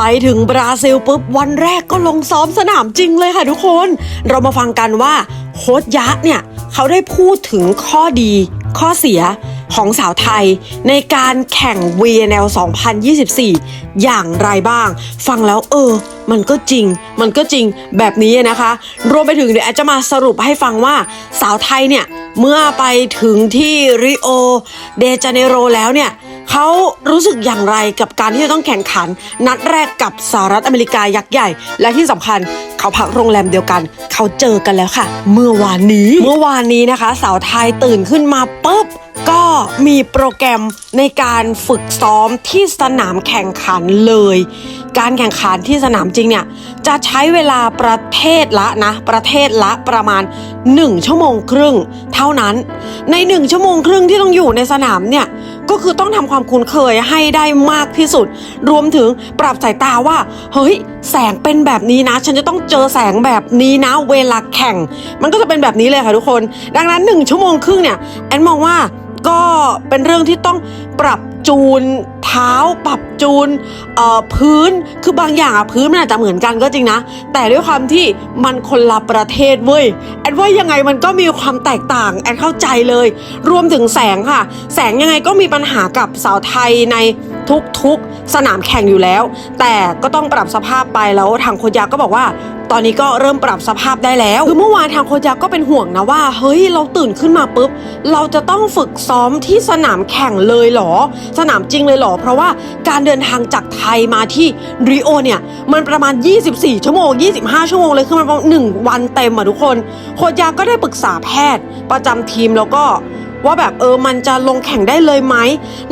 ไปถึงบราซิลปุ๊บวันแรกก็ลงซ้อมสนามจริงเลยค่ะทุกคน เรามาฟังกันว่าโค้ชยะเนี่ยเขาได้พูดถึงข้อดีข้อเสียของสาวไทยในการแข่ง VNL 2024 อย่างไรบ้าง ฟังแล้วเออ มันก็จริง มันก็จริงแบบนี้นะคะ รวมไปถึงเดี๋ยวจะมาสรุปให้ฟังว่าสาวไทยเนี่ย เมื่อไปถึงที่ริโอเดจาเนโรแล้วเนี่ย เขารู้สึกอย่างไรกับการที่จะต้องแข่งขัน นัดแรกกับสหรัฐอเมริกายักษ์ใหญ่ และที่สำคัญเขาพักโรงแรมเดียวกัน เขาเจอกันแล้วค่ะ เมื่อวานนี้ เมื่อวานนี้นะคะ สาวไทยตื่นขึ้นมาปุ๊บก็มีโปรแกรมในการฝึกซ้อมที่สนามแข่งขันเลย การแข่งขันที่สนามจริงเนี่ยจะใช้เวลาประเทศละนะ ประเทศละประมาณ 1 ชั่วโมงครึ่ง เท่านั้น ใน 1 ชั่วโมงครึ่งที่ต้องอยู่ในสนามเนี่ยก็คือต้องทำความคุ้นเคยให้ได้มากที่สุด รวมถึงปรับสายตาว่า เฮ้ย แสงเป็นแบบนี้นะ ฉันจะต้องเจอแสงแบบนี้นะ เวลาแข่ง มันก็จะเป็นแบบนี้เลยค่ะทุกคน ดังนั้น 1 ชั่วโมงครึ่งเนี่ยแอนมองว่าก็เป็นเรื่องที่ต้องปรับจูน เท้าปรับจูนพื้นคือบางอย่างอะพื้นมันอาจจะเหมือนกันก็จริงนะ แต่ด้วยความที่มันคนละประเทศเว้ยแอดว่ายังไงมันก็มีความแตกต่างแอดเข้าใจเลย รวมถึงแสงค่ะ แสงยังไงก็มีปัญหากับสาวไทยใน ทุกๆ สนามแข่งอยู่แล้ว แต่ก็ต้องปรับสภาพไปแล้วทางโคชยาก็บอกว่า ตอนนี้ก็เริ่มปรับสภาพได้แล้วคือเมื่อวานทางโคชยาก็เป็นห่วงนะว่า เฮ้ยเราตื่นขึ้นมาปุ๊บ เราจะต้องฝึกซ้อมที่สนามแข่งเลยหรอ สนามจริงเลยหรอ เพราะว่าการเดินทางจากไทยมาที่ริโอเนี่ยมันประมาณ 24 ชั่วโมง 25 ชั่วโมงเลยคือมันประมาณ1วันเต็มอะทุกคน โคชยาก็ได้ปรึกษาแพทย์ประจำทีมแล้วก็ ว่าแบบเออมันจะลงแข่งได้เลยไหม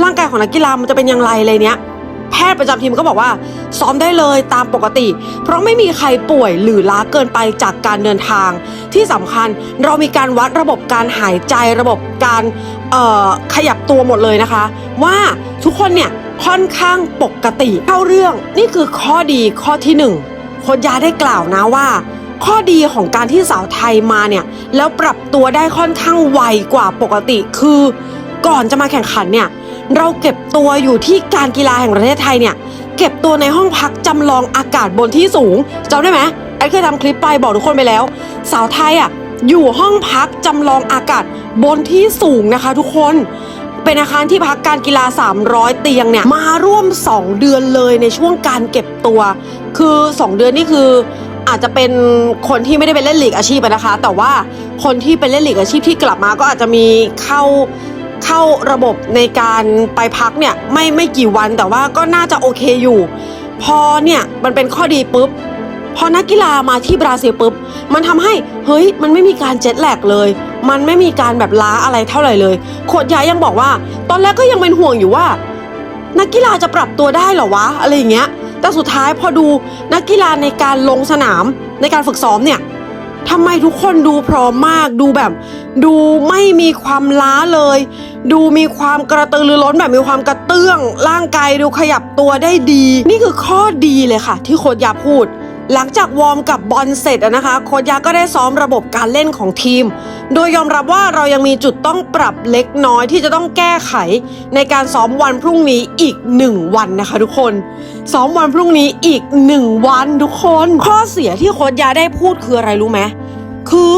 ร่างกายของนักกีฬามันจะเป็นอย่างไรอะไรเนี้ย แพทย์ประจำทีมก็บอกว่า ซ้อมได้เลยตามปกติ เพราะไม่มีใครป่วยหรือล้าเกินไปจากการเดินทาง ที่สำคัญเรามีการวัดระบบการหายใจระบบการเอ่อขยับตัวหมดเลยนะคะ ว่าทุกคนเนี่ยค่อนข้างปกติเข้าเรื่องนี่คือข้อดีข้อที่หนึ่งโคชยาได้กล่าวนะว่า ข้อดีของการที่สาวไทยมาเนี่ย แล้วปรับตัวได้ค่อนข้างไวกว่าปกติคือก่อนจะมาแข่งขันเนี่ย เราเก็บตัวอยู่ที่การกีฬาแห่งประเทศไทยเนี่ย เก็บตัวในห้องพักจำลองอากาศบนที่สูงจำได้ไหมแอนเคยทำคลิปไปบอกทุกคนไปแล้ว สาวไทยอะอยู่ห้องพักจำลองอากาศบนที่สูงนะคะ ทุกคนเป็นอาคารที่พักการกีฬา 300 เตียงเนี่ยมาร่วม 2 เดือนเลยในช่วงการเก็บตัว คือ 2 เดือนนี่คือ อาจจะเป็นคนที่ไม่ได้ไปเล่นลีกอาชีพนะคะ แต่ว่าคนที่ไปเล่นลีกอาชีพที่กลับมาก็อาจจะมีเข้าเข้าระบบในการไปพักเนี่ยไม่ไม่กี่วันแต่ว่าก็น่าจะโอเคอยู่ พอเนี่ยมันเป็นข้อดีปุ๊บพอนักกีฬามาที่บราซิลปุ๊บมันทำให้เฮ้ยมันไม่มีการเจ็ตแลกเลย มันไม่มีการแบบล้าอะไรเท่าไหร่เลยโคชยายังบอกว่า ตอนแรกก็ยังเป็นห่วงอยู่ว่า นักกีฬาจะปรับตัวได้หรอวะอะไรอย่างเงี้ย แต่สุดท้ายพอดูนักกีฬาในการลงสนามในการฝึกซ้อมเนี่ยทำไมทุกคนดูพร้อมมากดูแบบ ดูไม่มีความล้าเลย ดูมีความกระตือรือร้นแบบมีความกระเตื้อง ร่างกายดูขยับตัวได้ดี นี่คือข้อดีเลยค่ะ ที่โค้ชยาพูด หลังจากวอร์มกับบอลเสร็จอะนะคะ โค้ชยาก็ได้ซ้อมระบบการเล่นของทีม โดยยอมรับว่าเรายังมีจุดต้องปรับเล็กน้อยที่จะต้องแก้ไข ในการซ้อมวันพรุ่งนี้อีกหนึ่งวันนะคะทุกคน ซ้อมวันพรุ่งนี้อีกหนึ่งวันทุกคน ข้อเสียที่โค้ชยาได้พูดคืออะไรรู้ไหมคือ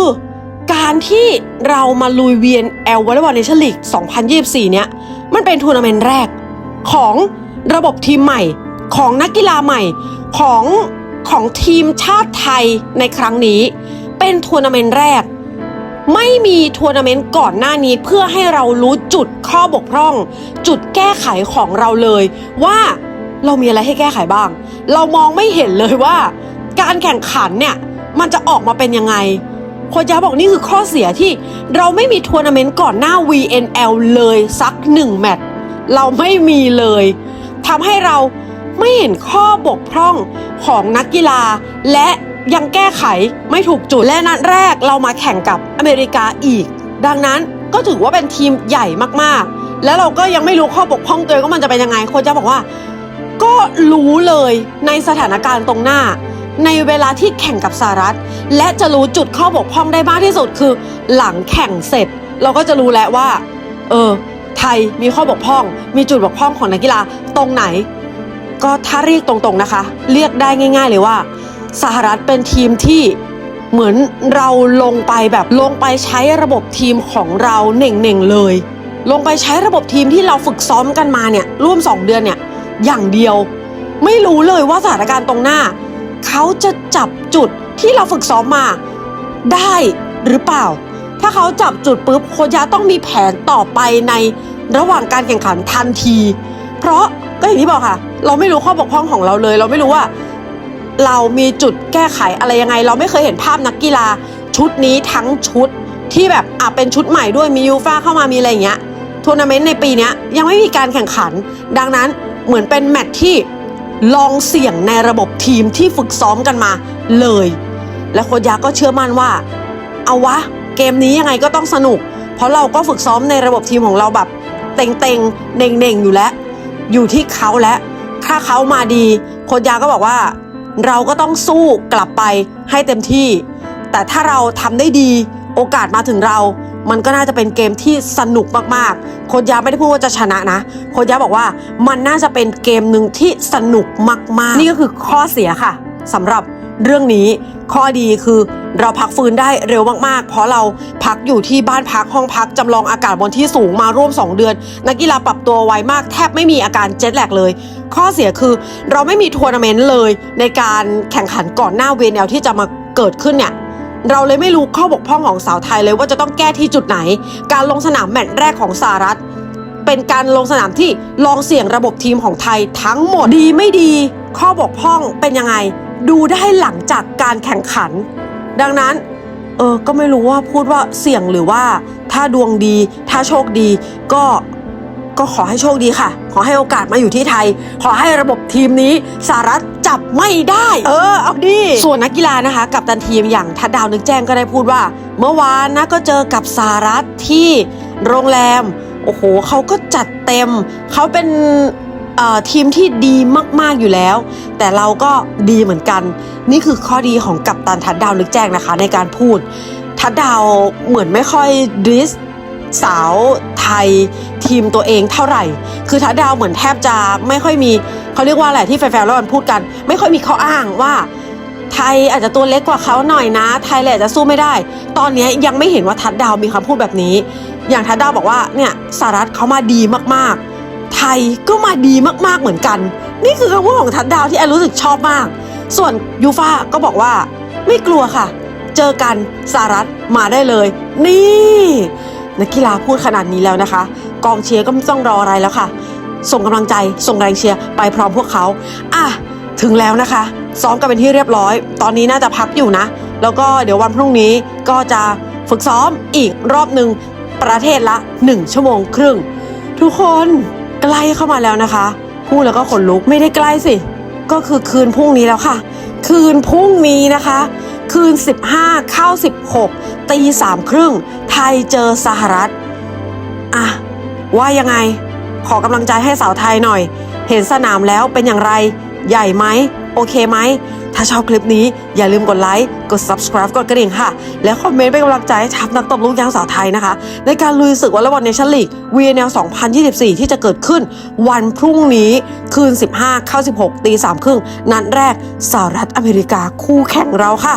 การที่เรามาลุยเวียนแอลวอลเลย์บอลเนชั่นลีก 2024 เนี่ยมันเป็นทัวร์นาเมนต์แรกของระบบทีมใหม่ของนักกีฬาใหม่ของ ของทีมชาติไทยในครั้งนี้ เป็นทัวร์นาเมนต์แรก ไม่มีทัวร์นาเมนต์ก่อนหน้านี้เพื่อให้เรารู้จุดข้อบกพร่อง จุดแก้ไขของเราเลย ว่าเรามีอะไรให้แก้ไขบ้าง เรามองไม่เห็นเลยว่า การแข่งขันเนี่ยมันจะออกมาเป็นยังไงโคชยาบอกนี่คือข้อเสียที่เราไม่มีทัวร์นาเมนต์ก่อนหน้า VNL เลยสักหนึ่งแมตช์เราไม่มีเลยทำให้เรา ไม่เห็นข้อบกพร่องของนักกีฬา และยังแก้ไขไม่ถูกจุดและนัดแรกเรามาแข่งกับอเมริกาอีก ดังนั้นก็ถือว่าเป็นทีมใหญ่มากๆ แล้วเราก็ยังไม่รู้ข้อบกพร่องตัวเองว่ามันจะเป็นยังไงโคชยาบอกว่า ก็รู้เลยในสถานการณ์ตรงหน้า ในเวลาที่แข่งกับสหรัฐ และจะรู้จุดข้อบกพร่องได้มากที่สุดคือ หลังแข่งเสร็จ เราก็จะรู้แล้วว่า เออ ไทยมีข้อบกพร่อง มีจุดบกพร่องของนักกีฬาตรงไหน ก็ถ้าเรียกตรงๆนะคะ เรียกได้ง่าย ๆ เลยว่า สหรัฐเป็นทีมที่เหมือนเราลงไปแบบลงไปใช้ระบบทีมของเราเน่งๆเลย ลงไปใช้ระบบทีมที่เราฝึกซ้อมกันมาเนี่ยร่วม 2 เดือนเนี่ยอย่างเดียว ไม่รู้เลยว่าสถานการณ์ตรงหน้า เขาจะจับจุดที่เราฝึกซ้อมมาได้หรือเปล่า ถ้าเขาจับจุดปุ๊บโคชยะต้องมีแผนต่อไปในระหว่างการแข่งขันทันที เพราะก็อย่างที่บอกค่ะ เราไม่รู้ข้อบกพร่องของเราเลย เราไม่รู้ว่า เรามีจุดแก้ไขอะไรยังไง เราไม่เคยเห็นภาพนักกีฬา ชุดนี้ทั้งชุดที่แบบอะเป็นชุดใหม่ด้วยมียูฟ่าเข้ามามีอะไรอย่างเงี้ยทัวร์นาเมนต์ในปีนี้ยังไม่มีการแข่งขัน ดังนั้นเหมือนเป็นแมตช์ที่ลองเสี่ยงในระบบทีมที่ฝึกซ้อมกันมาเลย และโคชยาก็เชื่อมั่นว่า เอาวะ เกมนี้ยังไงก็ต้องสนุก เพราะเราก็ฝึกซ้อมในระบบทีมของเราแบบเต็งๆเน่งๆอยู่แล้ว อยู่ที่เขาแล้ว ถ้าเขามาดี โคดยาก็บอกว่า เราก็ต้องสู้กลับไปให้เต็มที่ แต่ถ้าเราทำได้ดี โอกาสมาถึงเรา มันก็น่าจะเป็นเกมที่สนุกมากๆ โคดยาไม่ได้พูดว่าจะชนะนะ โคดยาบอกว่ามันน่าจะเป็นเกมหนึ่งที่สนุกมากๆ นี่ก็คือข้อเสียค่ะสำหรับ เรื่องนี้ข้อดีคือเราพักฟื้นได้เร็วมากๆ เพราะเราพักอยู่ที่บ้านพักห้องพักจำลองอากาศบนที่สูงมาร่วม 2 เดือน นักกีฬาปรับตัวไวมากแทบไม่มีอาการเจ็ตแลกเลย ข้อเสียคือเราไม่มีทัวร์นาเมนต์เลย ในการแข่งขันก่อนหน้าเวนลที่จะมาเกิดขึ้นเนี่ยเราเลยไม่รู้ข้อบกพร่องของสาวไทยเลยว่าจะต้องแก้ที่จุดไหน การลงสนามแมตช์แรกของสหรัฐ เป็นการลงสนามที่ลองเสี่ยงระบบทีมของไทยทั้งหมดดีไม่ดี ข้อบกพร่องเป็นยังไง ดูได้หลังจากการแข่งขัน ดังนั้น เออก็ไม่รู้ว่าพูดว่าเสี่ยงหรือว่า ถ้าดวงดี ถ้าโชคดี ก็ก็ขอให้โชคดีค่ะ ขอให้โอกาสมาอยู่ที่ไทย ขอให้ระบบทีมนี้สหรัฐจับไม่ได้ เออ เอาดิ ส่วนนักกีฬานะคะ กับตันทีมอย่างทัดดาวนึกแจ้งก็ได้พูดว่า เมื่อวานนะก็เจอกับสหรัฐที่โรงแรม โอ้โหเขาก็จัดเต็ม เขาเป็นเอ่อ ทีมที่ดีมากๆอยู่แล้ว แต่เราก็ดีเหมือนกัน นี่คือข้อดีของกัปตันทัดดาวนึกแจ้งนะคะ ในการพูด ทัดดาวเหมือนไม่ค่อยดิสสาวไทยทีมตัวเองเท่าไหร่ คือทัดดาวเหมือนแทบจะไม่ค่อยมีเขาเรียกว่าอะไรที่แฟนๆแล้วมันพูดกัน ไม่ค่อยมีข้ออ้างว่าไทยอาจจะตัวเล็กกว่าเขาหน่อยนะ ไทยแหละจะสู้ไม่ได้ ตอนนี้ยังไม่เห็นว่าทัดดาวมีคำพูดแบบนี้ อย่างทัดดาวบอกว่าเนี่ยสหรัฐเขามาดีมากๆ ไทยก็มาดีมากๆเหมือนกัน นี่คือคำพูดของทัดดาวที่แอนรู้สึกชอบมาก ส่วนยูฟ่าก็บอกว่า ไม่กลัวค่ะ เจอกันสหรัฐมาได้เลย นี่นักกีฬาพูดขนาดนี้แล้วนะคะ กองเชียร์ก็ไม่ต้องรออะไรแล้วค่ะ ส่งกำลังใจส่งแรงเชียร์ไปพร้อมพวกเขาอะถึงแล้วนะคะ ซ้อมกันเป็นที่เรียบร้อย ตอนนี้น่าจะพักอยู่นะ แล้วก็เดี๋ยววันพรุ่งนี้ก็จะฝึกซ้อมอีกรอบหนึ่งประเทศละ 1 ชั่วโมงครึ่ง ทุกคน ใกล้เข้ามาแล้วนะคะ พูดแล้วก็ขนลุกไม่ได้ใกล้สิ ก็คือคืนพรุ่งนี้แล้วค่ะ คืนพรุ่งนี้นะคะ คืน 15 เข้า 16 ตีสามครึ่ง ไทยเจอสหรัฐ อะ ว่ายังไง ขอกำลังใจให้สาวไทยหน่อย เห็นสนามแล้วเป็นอย่างไร ใหญ่ไหมโอเคไหม ถ้าชอบคลิปนี้อย่าลืมกดไลค์ กด subscribe กดกระดิ่งค่ะ แล้วคอมเมนต์เป็นกำลังใจให้ทัพนักตบลูกยางสาวไทยนะคะ ในการลุยศึกวอลเลย์บอลเนชั่นลีก VNL 2024 ที่จะเกิดขึ้นวันพรุ่งนี้คืน 15 เข้า 16 ตี3ครึ่งนัดแรกสหรัฐอเมริกาคู่แข่งเราค่ะ